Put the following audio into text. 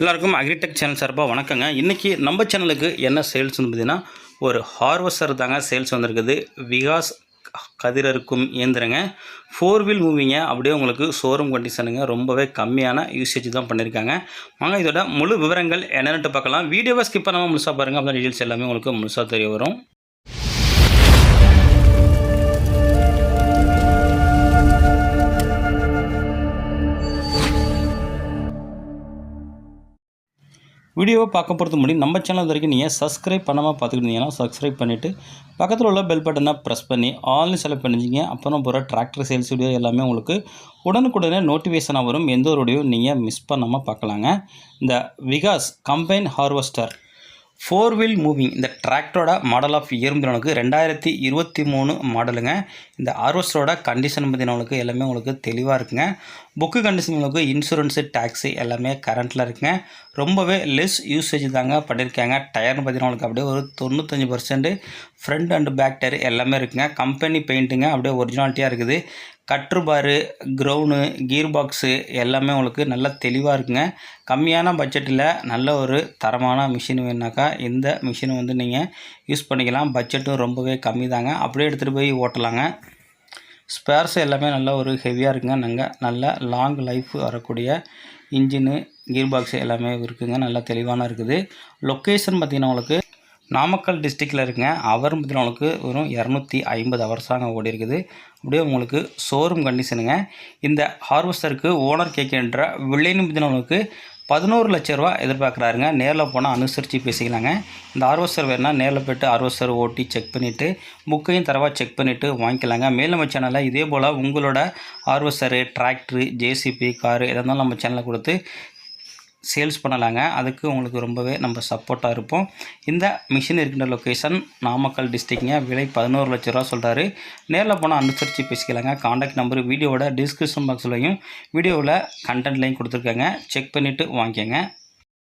எல்லாருக்கும் agritech channel சார்பாக வணக்கங்க. இன்றைக்கி நம்ம சேனலுக்கு என்ன சேல்ஸ் வந்து பார்த்தீங்கன்னா ஒரு ஹார்வெஸ்டர் தாங்க சேல்ஸ் வந்திருக்குது. விகாஸ் கதிரறுக்கும் இயந்திரங்க. ஃபோர் வீல் மூவிங்க அப்படியே உங்களுக்கு ஷோரூம் கண்டிஷனுங்க ரொம்பவே கம்மியான யூசேஜ் தான் பண்ணியிருக்காங்க வாங்க இதோட முழு விவரங்கள் என்னென்னு பார்க்கலாம். வீடியோவை ஸ்கிப் பண்ணாமல் முழுசாக பாருங்கள் அப்போ டீட்டெயில்ஸ் எல்லாமே உங்களுக்கு முழுசாக தெரிய வரும். வீடியோவை பார்க்க பொறுத்த முடியும் நம்ம சேனல் வரைக்கும் நீங்கள் சப்ஸ்கிரைப் பண்ணாமல் பார்த்துக்கிட்டீங்கன்னா சப்ஸ்கிரைப் பண்ணிவிட்டு பக்கத்தில் உள்ள பெல் பட்டனை ப்ரெஸ் பண்ணி ஆல்னு செலக்ட் பண்ணிச்சிங்க அப்புறம் போகிற டிராக்டர் சேல்ஸ் வீடியோ எல்லாமே உங்களுக்கு உடனுக்குடனே நோட்டிஃபிகேஷனாக வரும். எந்த ஒரு வீடியோ நீங்கள் மிஸ் பண்ணாமல் பார்க்கலாங்க. இந்த Vikas combine harvester four wheel moving இந்த டிராக்டரோட மாடல் ஆஃப் இயர் உங்களுக்கு ரெண்டாயிரத்தி இருபத்தி மூணு மாடலுங்க இந்த ஆர்வஸ்டரோட கண்டிஷன் பார்த்தீங்கன்னா உங்களுக்கு எல்லாமே உங்களுக்கு தெளிவாக இருக்குங்க. புக்கு கண்டிஷன் உங்களுக்கு இன்சூரன்ஸு டேக்ஸு எல்லாமே கரண்ட்டில் இருக்குங்க. ரொம்பவே லெஸ் யூசேஜ் தாங்க பண்ணியிருக்காங்க டயர்னு பார்த்தீங்கன்னா உங்களுக்கு அப்படியே ஒரு தொண்ணூத்தஞ்சு percent front and back tyre எல்லாமே இருக்குங்க. கம்பெனி பெயிண்ட்டுங்க அப்படியே ஒரிஜினாலிட்டியாக இருக்குது. கட்ருபாரு க்ரௌனு கீர் பாக்ஸு எல்லாமே உங்களுக்கு நல்ல தெளிவாக இருக்குங்க. கம்மியான பட்ஜெட்டில் நல்ல ஒரு தரமான மிஷின் வேணுனாக்கா இந்த மிஷினை வந்து நீங்கள் யூஸ் பண்ணிக்கலாம். பட்ஜெட்டும் ரொம்பவே கம்மி தாங்க. அப்படியே எடுத்துகிட்டு போய் ஓட்டலாங்க. ஸ்பேர்ஸ் எல்லாமே நல்ல ஒரு ஹெவியாக இருக்குங்க. நாங்கள் நல்ல லாங் லைஃப் வரக்கூடிய இன்ஜினு கீர் பாக்ஸ் எல்லாமே இருக்குதுங்க நல்லா தெளிவான இருக்குது. லொக்கேஷன் பார்த்திங்கன்னா உங்களுக்கு நாமக்கல் டிஸ்ட்ரிக்டில் இருக்குங்க. அவர் பார்த்தீங்கன்னா உங்களுக்கு வெறும் இரநூத்தி ஐம்பது ஹவர்ஸாங்க ஓடி இருக்குது. அப்படியே உங்களுக்கு ஷோரூம் கண்டிஷனுங்க இந்த ஹார்வெஸ்டருக்கு ஓனர் கேட்கின்ற வில்லைன்னு பார்த்தீங்கன்னா உங்களுக்கு பதினோரு லட்ச ரூபா எதிர்பார்க்குறாருங்க. நேரில் போனால் அனுசரித்து பேசிக்கலாங்க. இந்த ஹார்வெஸ்டர் வேணால் நேரில் போய்ட்டு ஹார்வெஸ்டர் ஓட்டி செக் பண்ணிவிட்டு புக்கையும் தரவாக செக் பண்ணிவிட்டு வாங்கிக்கலாங்க. மேல் நம்ம சேனலில் இதே போல் உங்களோட ஹார்வெஸ்டரு டிராக்டரு ஜேசிபி காரு எதாக இருந்தாலும் நம்ம சேனலில் கொடுத்து சேல்ஸ் பண்ணலாங்க. அதுக்கு உங்களுக்கு ரொம்பவே நம்ம சப்போர்ட்டாக இருப்போம். இந்த மிஷின் இருக்கின்ற லொக்கேஷன் நாமக்கல் டிஸ்ட்ரிக்ங்க விலை பதினோரு லட்ச ரூபா சொல்கிறாரு நேரில் போனால் அனுசரித்து பேசிக்கலாங்க. காண்டாக்ட் நம்பர் வீடியோவோட டிஸ்கிரிப்ஷன் பாக்ஸ்லையும் வீடியோவில் கண்டென்ட்லையும் கொடுத்துருக்காங்க. செக் பண்ணிவிட்டு வாங்கிக்கோங்க.